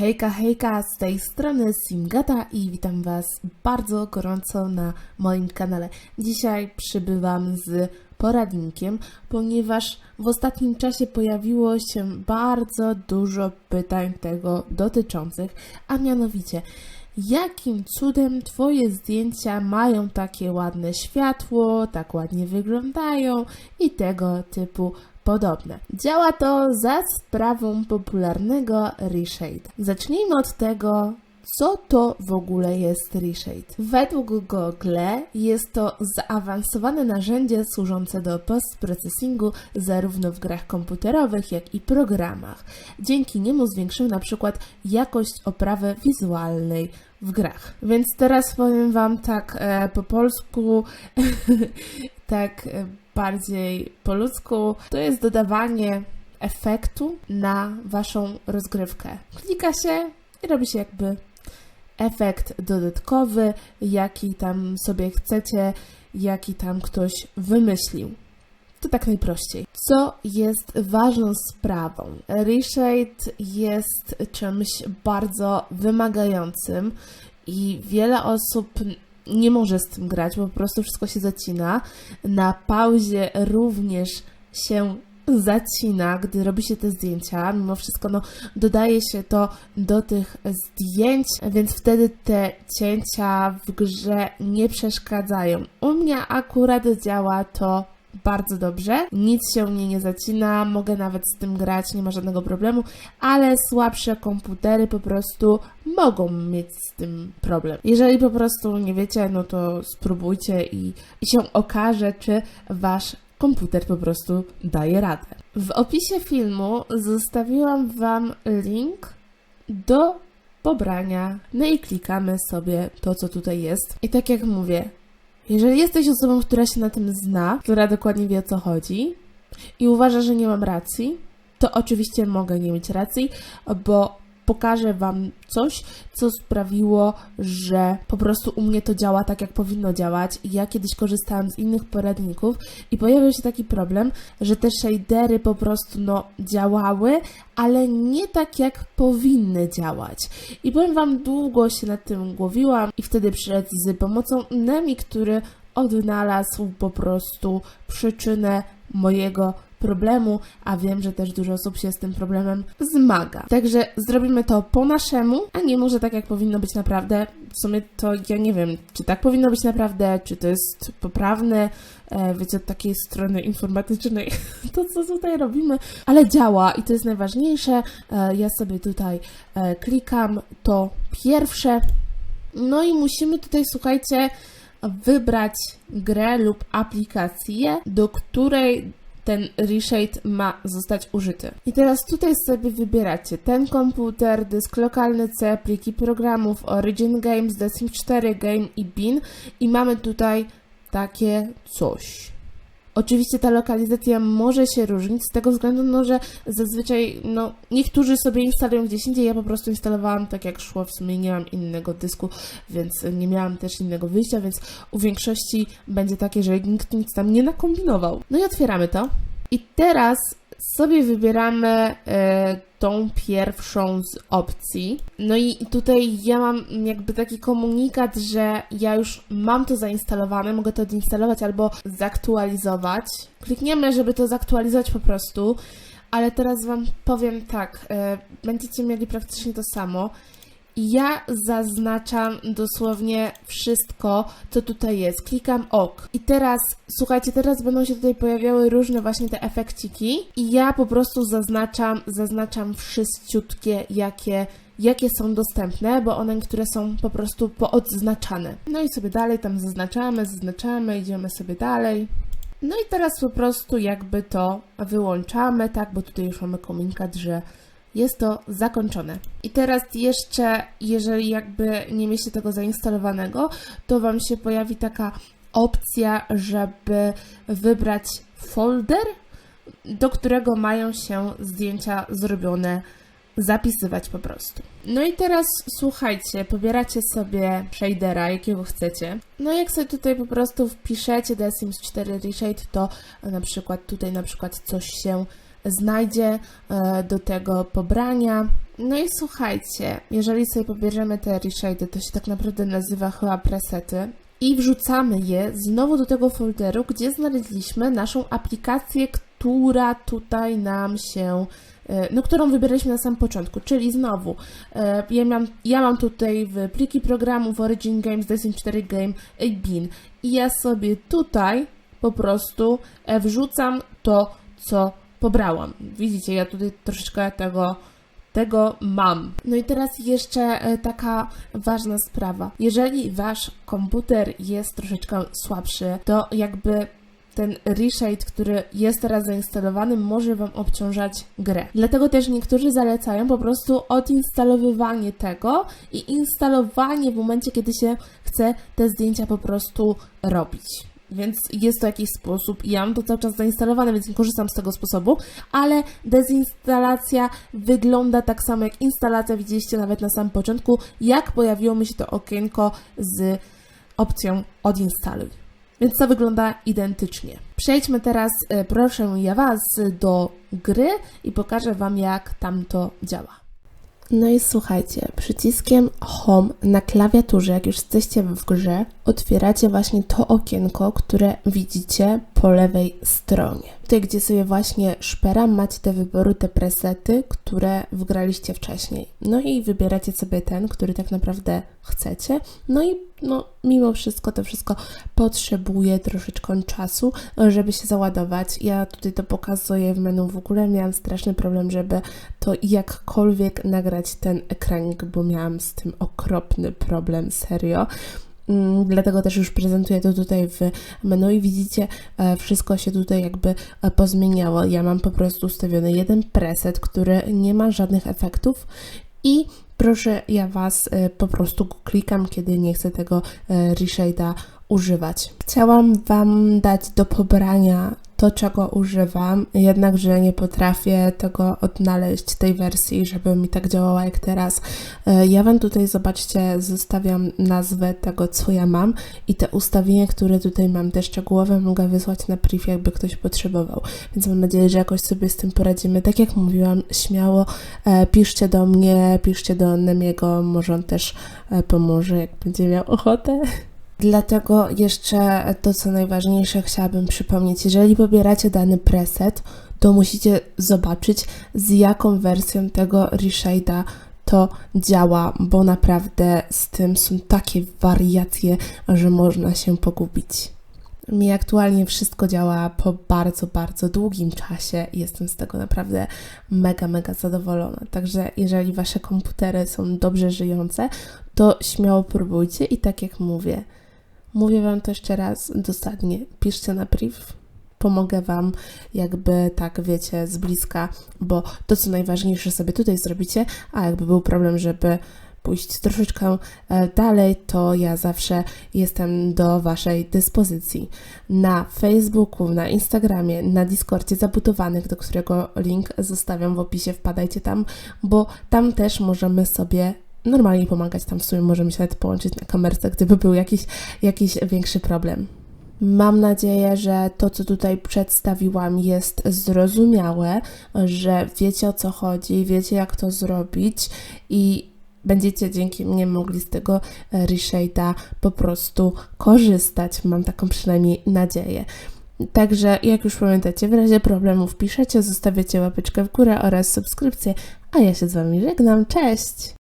Hejka, hejka, z tej strony Simgata i witam Was bardzo gorąco na moim kanale. Dzisiaj przybywam z poradnikiem, ponieważ w ostatnim czasie pojawiło się bardzo dużo pytań tego dotyczących, a mianowicie jakim cudem Twoje zdjęcia mają takie ładne światło, tak ładnie wyglądają i tego typu podobne. Działa to za sprawą popularnego reshade. Zacznijmy od tego, co to w ogóle jest reshade? Według Google jest to zaawansowane narzędzie służące do postprocessingu zarówno w grach komputerowych, jak i programach. Dzięki niemu zwiększymy na przykład jakość oprawy wizualnej w grach. Więc teraz powiem Wam tak e, po polsku, tak e, bardziej po ludzku. To jest dodawanie efektu na Waszą rozgrywkę. Klika się i robi się jakby efekt dodatkowy, jaki tam sobie chcecie, jaki tam ktoś wymyślił. To tak najprościej. Co jest ważną sprawą? Reshade jest czymś bardzo wymagającym i wiele osób nie może z tym grać, bo po prostu wszystko się zacina. Na pauzie również się zacina, gdy robi się te zdjęcia. Mimo wszystko no, dodaje się to do tych zdjęć, więc wtedy te cięcia w grze nie przeszkadzają. U mnie akurat działa to bardzo dobrze. Nic się mnie nie zacina, mogę nawet z tym grać, nie ma żadnego problemu, ale słabsze komputery po prostu mogą mieć z tym problem. Jeżeli po prostu nie wiecie, no to spróbujcie i, i się okaże, czy wasz komputer po prostu daje radę. W opisie filmu zostawiłam Wam link do pobrania. No i klikamy sobie to, co tutaj jest. I tak jak mówię, jeżeli jesteś osobą, która się na tym zna, która dokładnie wie o co chodzi i uważa, że nie mam racji, to oczywiście mogę nie mieć racji, bo pokażę Wam coś, co sprawiło, że po prostu u mnie to działa tak, jak powinno działać. Ja kiedyś korzystałam z innych poradników i pojawił się taki problem, że te shadery po prostu no, działały, ale nie tak, jak powinny działać. I powiem Wam, długo się nad tym głowiłam i wtedy przyszedł z pomocą Nemi, który odnalazł po prostu przyczynę mojego problemu, a wiem, że też dużo osób się z tym problemem zmaga. Także zrobimy to po naszemu, a nie może tak, jak powinno być naprawdę. W sumie to ja nie wiem, czy tak powinno być naprawdę, czy to jest poprawne, e, wiecie, od takiej strony informatycznej, to co tutaj robimy, ale działa i to jest najważniejsze. E, ja sobie tutaj e, klikam to pierwsze. No i musimy tutaj, słuchajcie, wybrać grę lub aplikację, do której ten reshade ma zostać użyty. I teraz tutaj sobie wybieracie ten komputer, dysk lokalny C, pliki programów, Origin Games, The Sims 4 Game i Bin i mamy tutaj takie coś. Oczywiście ta lokalizacja może się różnić z tego względu, no, że zazwyczaj no, niektórzy sobie instalują gdzieś indziej, ja po prostu instalowałam tak jak szło, w sumie nie mam innego dysku, więc nie miałam też innego wyjścia, więc u większości będzie takie, że nikt nic tam nie nakombinował. No i otwieramy to. I teraz sobie wybieramy e, tą pierwszą z opcji. No i tutaj ja mam jakby taki komunikat, że ja już mam to zainstalowane, mogę to odinstalować albo zaktualizować. Klikniemy, żeby to zaktualizować po prostu, ale teraz Wam powiem tak, e, będziecie mieli praktycznie to samo. Ja zaznaczam dosłownie wszystko, co tutaj jest. Klikam OK. I teraz, słuchajcie, teraz będą się tutaj pojawiały różne właśnie te efekciki i ja po prostu zaznaczam, zaznaczam wszystkie, jakie jakie są dostępne, bo one niektóre są po prostu poodznaczane. No i sobie dalej tam zaznaczamy, zaznaczamy, idziemy sobie dalej. No i teraz po prostu jakby to wyłączamy, tak, bo tutaj już mamy komunikat, że jest to zakończone. I teraz jeszcze, jeżeli jakby nie mieliście tego zainstalowanego, to Wam się pojawi taka opcja, żeby wybrać folder, do którego mają się zdjęcia zrobione zapisywać po prostu. No i teraz słuchajcie, pobieracie sobie shadera, jakiego chcecie. No jak sobie tutaj po prostu wpiszecie The Sims 4 Reshade, to na przykład tutaj na przykład coś się znajdzie e, do tego pobrania. No i słuchajcie, jeżeli sobie pobierzemy te reshady, to się tak naprawdę nazywa chyba presety i wrzucamy je znowu do tego folderu, gdzie znaleźliśmy naszą aplikację, która tutaj nam się e, no, którą wybieraliśmy na samym początku, czyli znowu e, ja mam, ja mam tutaj w pliki programów Origin Games, Destiny 4 Game Bean i ja sobie tutaj po prostu wrzucam to, co pobrałam. Widzicie, ja tutaj troszeczkę tego tego mam. No i teraz jeszcze e, taka ważna sprawa. Jeżeli wasz komputer jest troszeczkę słabszy, to jakby ten reshade, który jest teraz zainstalowany, może Wam obciążać grę. Dlatego też niektórzy zalecają po prostu odinstalowywanie tego i instalowanie w momencie, kiedy się chce te zdjęcia po prostu robić. Więc jest to jakiś sposób ja mam to cały czas zainstalowane, więc nie korzystam z tego sposobu, ale dezinstalacja wygląda tak samo jak instalacja, widzieliście nawet na samym początku, jak pojawiło mi się to okienko z opcją odinstaluj. Więc to wygląda identycznie. Przejdźmy teraz, e, proszę ja Was, do gry i pokażę Wam, jak tam to działa. No i słuchajcie, przyciskiem Home na klawiaturze, jak już jesteście w grze, otwieracie właśnie to okienko, które widzicie po lewej stronie. Tutaj, gdzie sobie właśnie szperam, macie do wyboru te presety, które wgraliście wcześniej. No i wybieracie sobie ten, który tak naprawdę chcecie. No i no, mimo wszystko to wszystko potrzebuje troszeczkę czasu, żeby się załadować. Ja tutaj to pokazuję w menu. W ogóle miałam straszny problem, żeby to jakkolwiek nagrać ten ekranik, bo miałam z tym okropny problem, serio. Mm, Dlatego też już prezentuję to tutaj w menu i widzicie, e, wszystko się tutaj jakby e, pozmieniało. Ja mam po prostu ustawiony jeden preset, który nie ma żadnych efektów i proszę ja Was e, po prostu klikam, kiedy nie chcę tego reshade'a używać. Chciałam Wam dać do pobrania to, czego używam, jednakże nie potrafię tego odnaleźć, tej wersji, żeby mi tak działała jak teraz. E, Ja Wam tutaj, zobaczcie, zostawiam nazwę tego, co ja mam i te ustawienia, które tutaj mam, te szczegółowe, mogę wysłać na priv, jakby ktoś potrzebował. Więc mam nadzieję, że jakoś sobie z tym poradzimy. Tak jak mówiłam, śmiało e, piszcie do mnie, piszcie do Nemiego, może on też e, pomoże, jak będzie miał ochotę. Dlatego jeszcze to, co najważniejsze, chciałabym przypomnieć. Jeżeli pobieracie dany preset, to musicie zobaczyć, z jaką wersją tego reshade'a to działa, bo naprawdę z tym są takie wariacje, że można się pogubić. Mi aktualnie wszystko działa po bardzo, bardzo długim czasie i jestem z tego naprawdę mega, mega zadowolona. Także jeżeli wasze komputery są dobrze żyjące, to śmiało próbujcie i tak jak mówię, mówię wam to jeszcze raz dosadnie, piszcie na priv, pomogę Wam, jakby tak wiecie, z bliska, bo to, co najważniejsze sobie tutaj zrobicie, a jakby był problem, żeby pójść troszeczkę e, dalej, to ja zawsze jestem do Waszej dyspozycji. Na Facebooku, na Instagramie, na Discordzie zabudowanych, do którego link zostawiam w opisie, wpadajcie tam, bo tam też możemy sobie normalnie pomagać. Tam w sumie możemy się nawet połączyć na kamerce, gdyby był jakiś, jakiś większy problem. Mam nadzieję, że to, co tutaj przedstawiłam, jest zrozumiałe, że wiecie o co chodzi, wiecie jak to zrobić i będziecie dzięki mnie mogli z tego reshade'a po prostu korzystać. Mam taką przynajmniej nadzieję. Także, jak już pamiętacie, w razie problemów piszecie, zostawiacie łapeczkę w górę oraz subskrypcję, a ja się z Wami żegnam. Cześć!